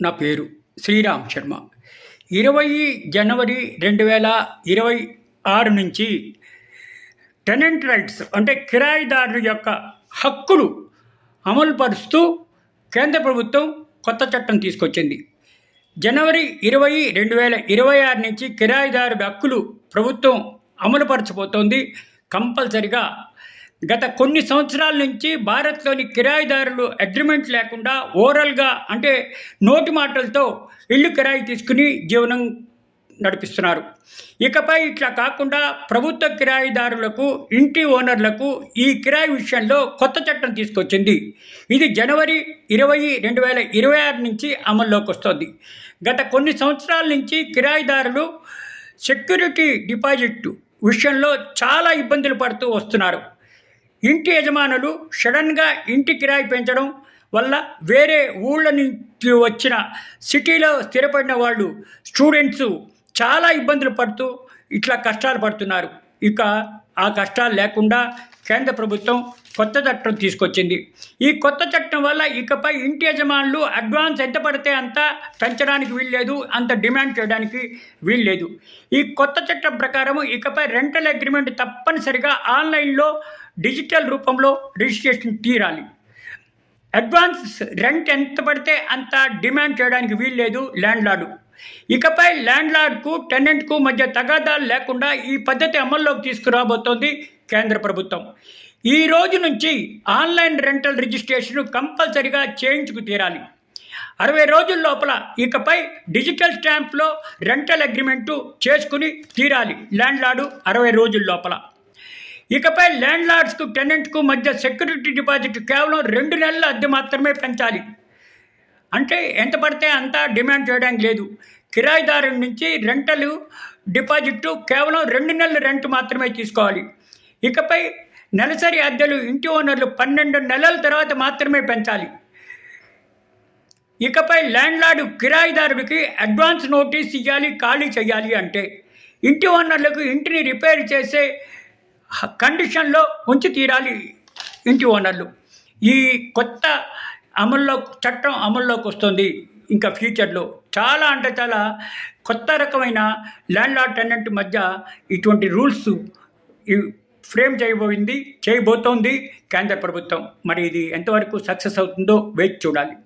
నా పేరు శ్రీరామ్ శర్మ. ఇరవై జనవరి రెండు వేల ఇరవై ఆరు నుంచి టెనెంట్ రైట్స్ అంటే కిరాయిదారుల యొక్క హక్కులు అమలు పరుస్తూ కేంద్ర ప్రభుత్వం కొత్త చట్టం తీసుకొచ్చింది. జనవరి ఇరవై రెండు వేల ఇరవై ఆరు నుంచి కిరాయిదారుల హక్కులు ప్రభుత్వం అమలుపరచబోతోంది. కంపల్సరిగా గత కొన్ని సంవత్సరాల నుంచి భారత్లోని కిరాయిదారులు అగ్రిమెంట్ లేకుండా ఓరల్గా అంటే నోటి మాటలతో ఇల్లు కిరాయి తీసుకుని జీవనం నడిపిస్తున్నారు. ఇకపై ఇట్లా కాకుండా ప్రభుత్వ కిరాయిదారులకు ఇంటి ఓనర్లకు ఈ కిరాయి విషయంలో కొత్త చట్టం తీసుకొచ్చింది. ఇది జనవరి ఇరవై రెండు వేల ఇరవై ఆరు నుంచి అమల్లోకి వస్తుంది. గత కొన్ని సంవత్సరాల నుంచి కిరాయిదారులు సెక్యూరిటీ డిపాజిట్ విషయంలో చాలా ఇబ్బందులు పడుతూ వస్తున్నారు. ఇంటి యజమానులు సడన్గా ఇంటి కిరాయి పెంచడం వల్ల వేరే ఊళ్ళ నుంచి వచ్చిన సిటీలో స్థిరపడిన వాళ్ళు స్టూడెంట్స్ చాలా ఇబ్బందులు పడుతూ ఇట్లా కష్టాలు పడుతున్నారు. ఇక ఆ కష్టాలు లేకుండా కేంద్ర ప్రభుత్వం కొత్త చట్టం తీసుకొచ్చింది. ఈ కొత్త చట్టం వల్ల ఇకపై ఇంటి యజమానులు అడ్వాన్స్ ఎంత పడితే అంత పెంచడానికి వీల్లేదు అంత డిమాండ్ చేయడానికి వీల్లేదు. ఈ కొత్త చట్టం ప్రకారం ఇకపై రెంటల్ అగ్రిమెంట్ తప్పనిసరిగా ఆన్లైన్లో డిజిటల్ రూపంలో రిజిస్ట్రేషన్ తీరాలి. అడ్వాన్స్ రెంట్ ఎంత పడితే అంత డిమాండ్ చేయడానికి వీల్లేదు ల్యాండ్ లార్డు ఇకపై ల్యాండ్ లార్డ్కు టెనెంట్కు మధ్య తగాదాలు లేకుండా ఈ పద్ధతి అమల్లోకి తీసుకురాబోతోంది కేంద్ర ప్రభుత్వం. ఈ రోజు నుంచి ఆన్లైన్ రెంటల్ రిజిస్ట్రేషన్ కంపల్సరిగా చేయించుకు తీరాలి. అరవై రోజుల లోపల ఇకపై డిజిటల్ స్టాంప్లో రెంటల్ అగ్రిమెంటు చేసుకుని తీరాలి ల్యాండ్ లార్డు అరవై రోజుల లోపల. ఇకపై ల్యాండ్ లార్డ్స్కు టెనెంట్కు మధ్య సెక్యూరిటీ డిపాజిట్ కేవలం రెండు నెలల అద్దె మాత్రమే పెంచాలి. అంటే ఎంత పడితే అంత డిమాండ్ చేయడానికి లేదు. కిరాయిదారు నుంచి రెంటలు డిపాజిట్ కేవలం రెండు నెలల రెంట్ మాత్రమే తీసుకోవాలి. ఇకపై నెలసరి అద్దెలు ఇంటి ఓనర్లు పన్నెండు నెలల తర్వాత మాత్రమే పెంచాలి. ఇకపై ల్యాండ్ లార్డు కిరాయిదారుడికి అడ్వాన్స్ నోటీస్ ఇవ్వాలి ఖాళీ చేయాలి అంటే. ఇంటి ఓనర్లకు ఇంటిని రిపేర్ చేసే కండిషన్లో ఉంచి తీరాలి ఇంటి ఓనర్లు. ఈ కొత్త అమల్లో చట్టం అమల్లోకి వస్తుంది ఇంకా ఫ్యూచర్లో. చాలా అంటే చాలా కొత్త రకమైన ల్యాండ్ లార్డ్ టెనెంట్ మధ్య ఇటువంటి రూల్స్ ఫ్రేమ్ చేయబోయింది చేయబోతోంది కేంద్ర ప్రభుత్వం. మరి ఇది ఎంతవరకు సక్సెస్ అవుతుందో వేచి చూడాలి.